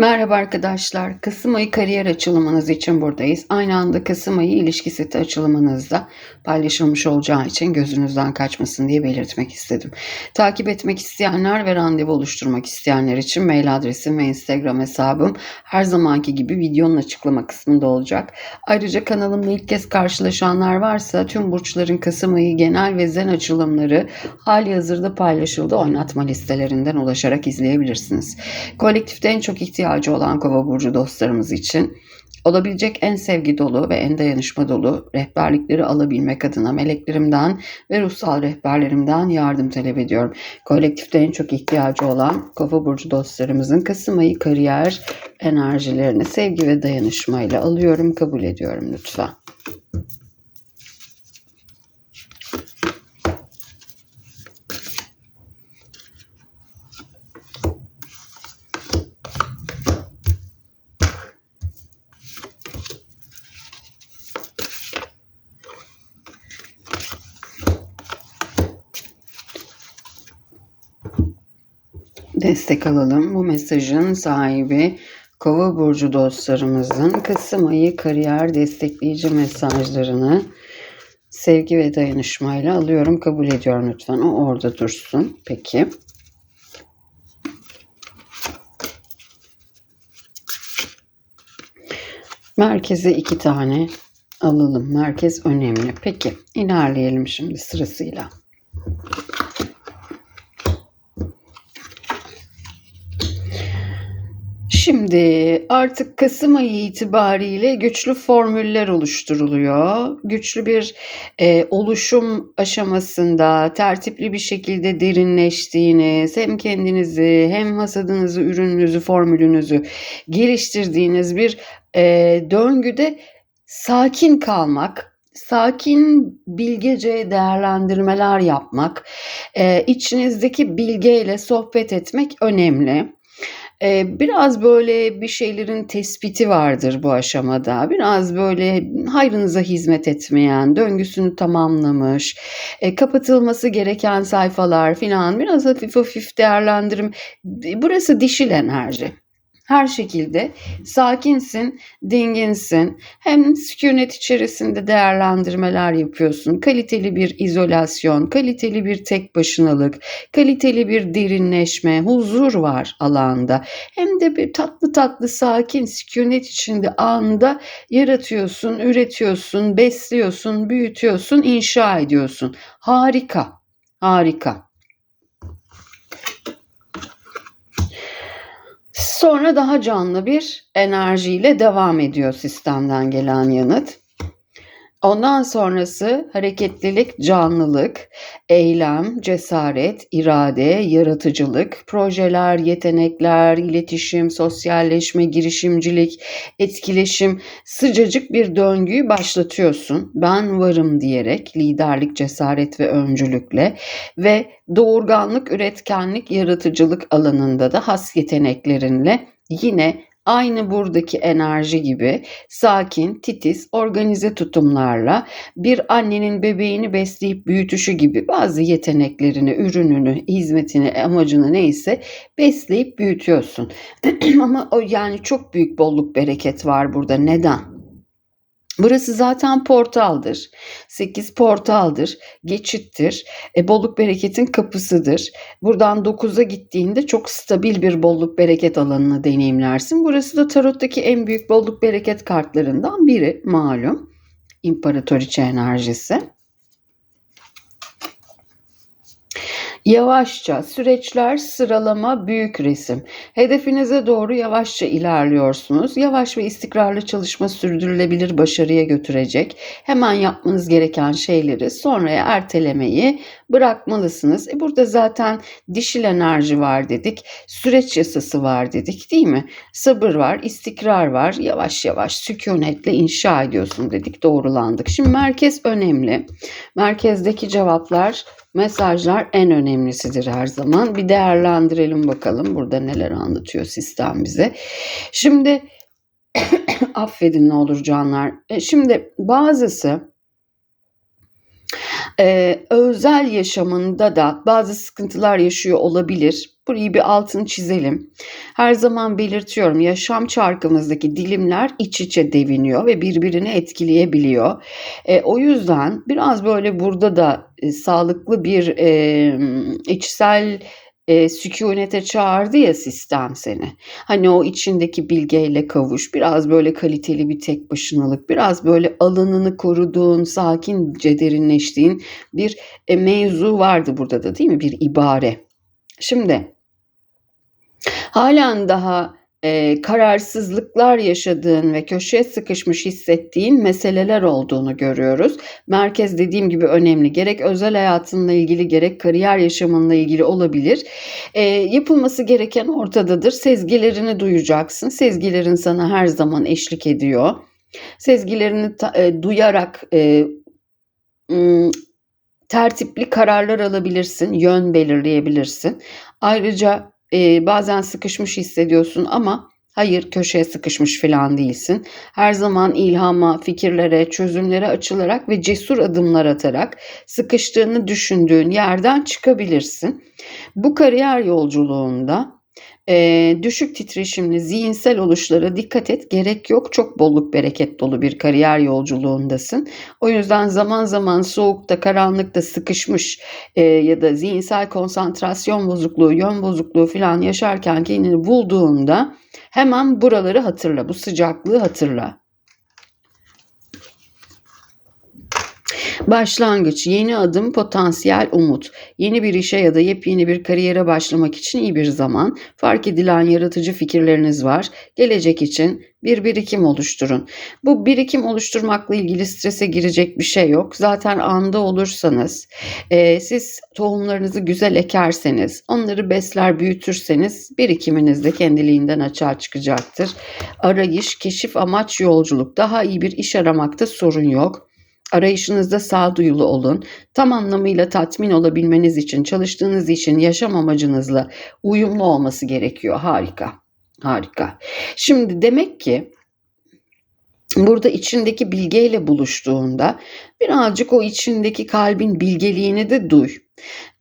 Merhaba arkadaşlar. Kasım ayı kariyer açılımınız için buradayız. Aynı anda Kasım ayı ilişki seti açılımınızda paylaşılmış olacağı için gözünüzden kaçmasın diye belirtmek istedim. Takip etmek isteyenler ve randevu oluşturmak isteyenler için mail adresim ve Instagram hesabım her zamanki gibi videonun açıklama kısmında olacak. Ayrıca kanalımla ilk kez karşılaşanlar varsa tüm burçların Kasım ayı genel ve zen açılımları hali hazırda paylaşıldı oynatma listelerinden ulaşarak izleyebilirsiniz. Kolektifte en çok ihtiyacı olan kova burcu dostlarımız için olabilecek en sevgi dolu ve en dayanışma dolu rehberlikleri alabilmek adına meleklerimden ve ruhsal rehberlerimden yardım talep ediyorum. Kolektifte en çok ihtiyacı olan kova burcu dostlarımızın Kasım ayı kariyer enerjilerini sevgi ve dayanışmayla alıyorum, kabul ediyorum lütfen. Destek alalım. Bu mesajın sahibi Kova burcu dostlarımızın Kasım ayı kariyer destekleyici mesajlarını sevgi ve dayanışmayla alıyorum, kabul ediyorum lütfen. O orada dursun. Peki. Merkeze iki tane alalım. Merkez önemli. Peki ilerleyelim şimdi sırasıyla. Şimdi artık Kasım ayı itibariyle güçlü formüller oluşturuluyor. Güçlü bir e, oluşum aşamasında tertipli bir şekilde derinleştiğiniz hem kendinizi hem hasadınızı, ürününüzü, formülünüzü geliştirdiğiniz bir e, döngüde sakin kalmak, sakin bilgece değerlendirmeler yapmak, e, içinizdeki bilgeyle sohbet etmek önemli. Eee, biraz böyle bir şeylerin tespiti vardır bu aşamada. Biraz böyle hayrınıza hizmet etmeyen, döngüsünü tamamlamış, eee, kapatılması gereken sayfalar filan biraz hafif hafif değerlendirim. Burası dişil enerji her şekilde sakinsin, dinginsin. Hem sükunet içerisinde değerlendirmeler yapıyorsun. Kaliteli bir izolasyon, kaliteli bir tek başınalık, kaliteli bir derinleşme, huzur var alanda. Hem de bir tatlı tatlı sakin sükunet içinde anda yaratıyorsun, üretiyorsun, besliyorsun, büyütüyorsun, inşa ediyorsun. Harika. Harika. Sonra daha canlı bir enerjiyle devam ediyor sistemden gelen yanıt. Ondan sonrası hareketlilik, canlılık, eylem, cesaret, irade, yaratıcılık, projeler, yetenekler, iletişim, sosyalleşme, girişimcilik, etkileşim, sıcacık bir döngüyü başlatıyorsun. Ben varım diyerek liderlik, cesaret ve öncülükle ve doğurganlık, üretkenlik, yaratıcılık alanında da has yeteneklerinle yine aynı buradaki enerji gibi sakin, titiz, organize tutumlarla bir annenin bebeğini besleyip büyütüşü gibi bazı yeteneklerini, ürününü, hizmetini, amacını neyse besleyip büyütüyorsun. Ama o yani çok büyük bolluk bereket var burada. Neden? Burası zaten portaldır. 8 portaldır, geçittir. E, bolluk bereketin kapısıdır. Buradan 9'a gittiğinde çok stabil bir bolluk bereket alanını deneyimlersin. Burası da tarottaki en büyük bolluk bereket kartlarından biri malum. İmparatoriçe enerjisi. Yavaşça süreçler sıralama büyük resim. Hedefinize doğru yavaşça ilerliyorsunuz. Yavaş ve istikrarlı çalışma sürdürülebilir başarıya götürecek. Hemen yapmanız gereken şeyleri sonraya ertelemeyi bırakmalısınız. E burada zaten dişil enerji var dedik. Süreç yasası var dedik değil mi? Sabır var, istikrar var. Yavaş yavaş sükunetle inşa ediyorsun dedik. Doğrulandık. Şimdi merkez önemli. Merkezdeki cevaplar Mesajlar en önemlisidir her zaman. Bir değerlendirelim bakalım burada neler anlatıyor sistem bize. Şimdi affedin ne olur canlar. E, şimdi bazısı e, özel yaşamında da bazı sıkıntılar yaşıyor olabilir. Burayı bir altını çizelim. Her zaman belirtiyorum yaşam çarkımızdaki dilimler iç içe deviniyor ve birbirini etkileyebiliyor. E, o yüzden biraz böyle burada da sağlıklı bir e, içsel e, sükunete çağırdı ya sistem seni. Hani o içindeki bilgeyle kavuş, biraz böyle kaliteli bir tek başınalık, biraz böyle alanını koruduğun, sakince derinleştiğin bir e, mevzu vardı burada da değil mi? Bir ibare. Şimdi halen daha e, kararsızlıklar yaşadığın ve köşeye sıkışmış hissettiğin meseleler olduğunu görüyoruz. Merkez dediğim gibi önemli. Gerek özel hayatınla ilgili gerek kariyer yaşamınla ilgili olabilir. E, yapılması gereken ortadadır. Sezgilerini duyacaksın. Sezgilerin sana her zaman eşlik ediyor. Sezgilerini e, duyarak e, tertipli kararlar alabilirsin, yön belirleyebilirsin. Ayrıca e, bazen sıkışmış hissediyorsun ama hayır köşeye sıkışmış falan değilsin. Her zaman ilhama, fikirlere, çözümlere açılarak ve cesur adımlar atarak sıkıştığını düşündüğün yerden çıkabilirsin. Bu kariyer yolculuğunda e, düşük titreşimli zihinsel oluşlara dikkat et. Gerek yok. Çok bolluk bereket dolu bir kariyer yolculuğundasın. O yüzden zaman zaman soğukta, karanlıkta sıkışmış e, ya da zihinsel konsantrasyon bozukluğu, yön bozukluğu falan yaşarken kendini bulduğunda hemen buraları hatırla. Bu sıcaklığı hatırla. Başlangıç, yeni adım, potansiyel umut. Yeni bir işe ya da yepyeni bir kariyere başlamak için iyi bir zaman. Fark edilen yaratıcı fikirleriniz var. Gelecek için bir birikim oluşturun. Bu birikim oluşturmakla ilgili strese girecek bir şey yok. Zaten anda olursanız, e, siz tohumlarınızı güzel ekerseniz, onları besler büyütürseniz birikiminiz de kendiliğinden açığa çıkacaktır. Arayış, keşif, amaç, yolculuk. Daha iyi bir iş aramakta sorun yok. Arayışınızda sağduyulu olun. Tam anlamıyla tatmin olabilmeniz için çalıştığınız işin yaşam amacınızla uyumlu olması gerekiyor. Harika. Harika. Şimdi demek ki burada içindeki bilgeyle buluştuğunda birazcık o içindeki kalbin bilgeliğini de duy.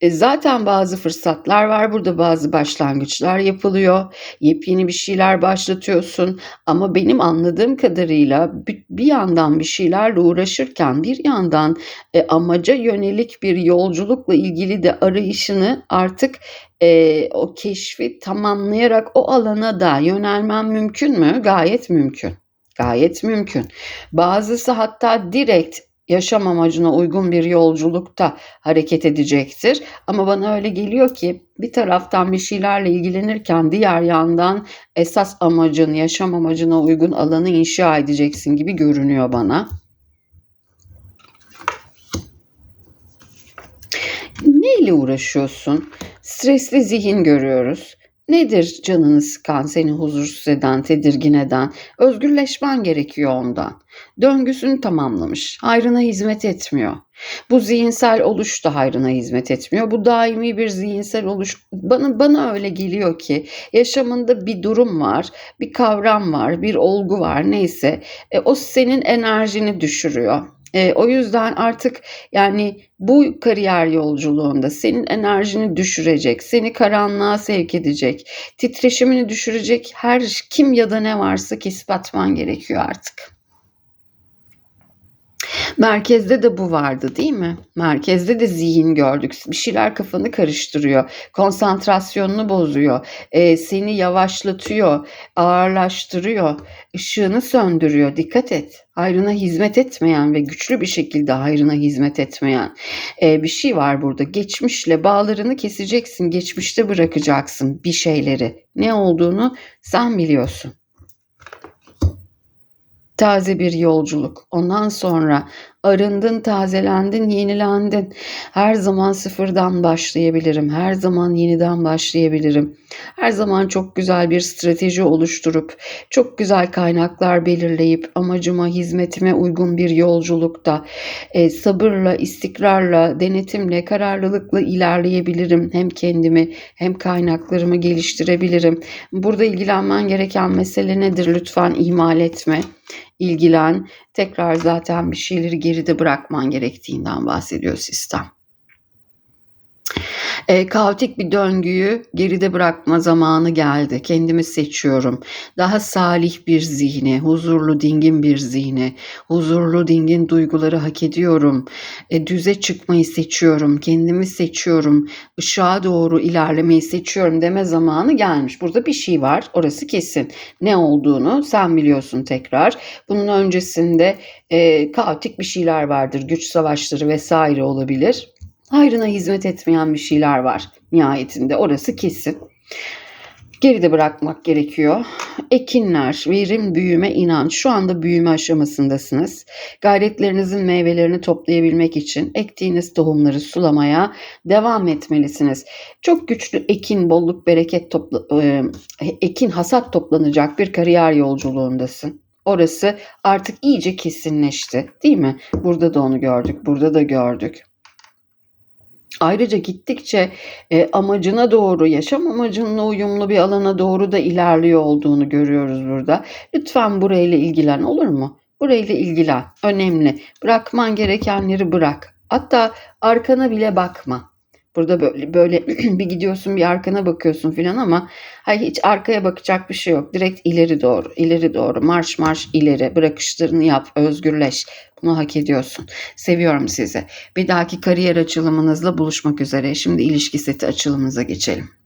E zaten bazı fırsatlar var burada bazı başlangıçlar yapılıyor. Yepyeni bir şeyler başlatıyorsun ama benim anladığım kadarıyla bir yandan bir şeylerle uğraşırken bir yandan e, amaca yönelik bir yolculukla ilgili de arayışını artık e, o keşfi tamamlayarak o alana da yönelmen mümkün mü? Gayet mümkün. Gayet mümkün. Bazısı hatta direkt yaşam amacına uygun bir yolculukta hareket edecektir. Ama bana öyle geliyor ki bir taraftan bir şeylerle ilgilenirken diğer yandan esas amacın, yaşam amacına uygun alanı inşa edeceksin gibi görünüyor bana. Neyle uğraşıyorsun? Stresli zihin görüyoruz. Nedir canını sıkan, seni huzursuz eden, tedirgin eden? Özgürleşmen gerekiyor ondan. Döngüsünü tamamlamış. Hayrına hizmet etmiyor. Bu zihinsel oluş da hayrına hizmet etmiyor. Bu daimi bir zihinsel oluş. Bana bana öyle geliyor ki yaşamında bir durum var, bir kavram var, bir olgu var neyse. E, o senin enerjini düşürüyor e, o yüzden artık yani bu kariyer yolculuğunda senin enerjini düşürecek, seni karanlığa sevk edecek, titreşimini düşürecek her kim ya da ne varsa kesip atman gerekiyor artık. Merkezde de bu vardı değil mi? Merkezde de zihin gördük. Bir şeyler kafanı karıştırıyor. Konsantrasyonunu bozuyor. E, seni yavaşlatıyor. Ağırlaştırıyor. ışığını söndürüyor. Dikkat et. Hayrına hizmet etmeyen ve güçlü bir şekilde hayrına hizmet etmeyen e, bir şey var burada. Geçmişle bağlarını keseceksin. Geçmişte bırakacaksın bir şeyleri. Ne olduğunu sen biliyorsun taze bir yolculuk. Ondan sonra arındın, tazelendin, yenilendin. Her zaman sıfırdan başlayabilirim. Her zaman yeniden başlayabilirim. Her zaman çok güzel bir strateji oluşturup, çok güzel kaynaklar belirleyip amacıma, hizmetime uygun bir yolculukta e, sabırla, istikrarla, denetimle, kararlılıkla ilerleyebilirim. Hem kendimi hem kaynaklarımı geliştirebilirim. Burada ilgilenmen gereken mesele nedir? Lütfen ihmal etme ilgilen, tekrar zaten bir şeyleri geride bırakman gerektiğinden bahsediyor sistem. Eee, kaotik bir döngüyü geride bırakma zamanı geldi. Kendimi seçiyorum. Daha salih bir zihni, huzurlu, dingin bir zihni, huzurlu, dingin duyguları hak ediyorum. Eee, düze çıkmayı seçiyorum, kendimi seçiyorum, ışığa doğru ilerlemeyi seçiyorum deme zamanı gelmiş. Burada bir şey var, orası kesin. Ne olduğunu sen biliyorsun tekrar. Bunun öncesinde eee, kaotik bir şeyler vardır, güç savaşları vesaire olabilir. Hayrına hizmet etmeyen bir şeyler var nihayetinde, orası kesin. Geride bırakmak gerekiyor. Ekinler, verim, büyüme, inanç. Şu anda büyüme aşamasındasınız. Gayretlerinizin meyvelerini toplayabilmek için ektiğiniz tohumları sulamaya devam etmelisiniz. Çok güçlü ekin, bolluk, bereket topla, e, ekin, hasat toplanacak bir kariyer yolculuğundasın. Orası artık iyice kesinleşti, değil mi? Burada da onu gördük, burada da gördük. Ayrıca gittikçe e, amacına doğru, yaşam amacınla uyumlu bir alana doğru da ilerliyor olduğunu görüyoruz burada. Lütfen burayla ilgilen olur mu? Burayla ilgilen. Önemli. Bırakman gerekenleri bırak. Hatta arkana bile bakma. Burada böyle böyle bir gidiyorsun bir arkana bakıyorsun filan ama hay hiç arkaya bakacak bir şey yok. Direkt ileri doğru, ileri doğru, marş marş ileri. Bırakışlarını yap, özgürleş. Bunu hak ediyorsun. Seviyorum sizi. Bir dahaki kariyer açılımınızla buluşmak üzere. Şimdi ilişki seti açılımınıza geçelim.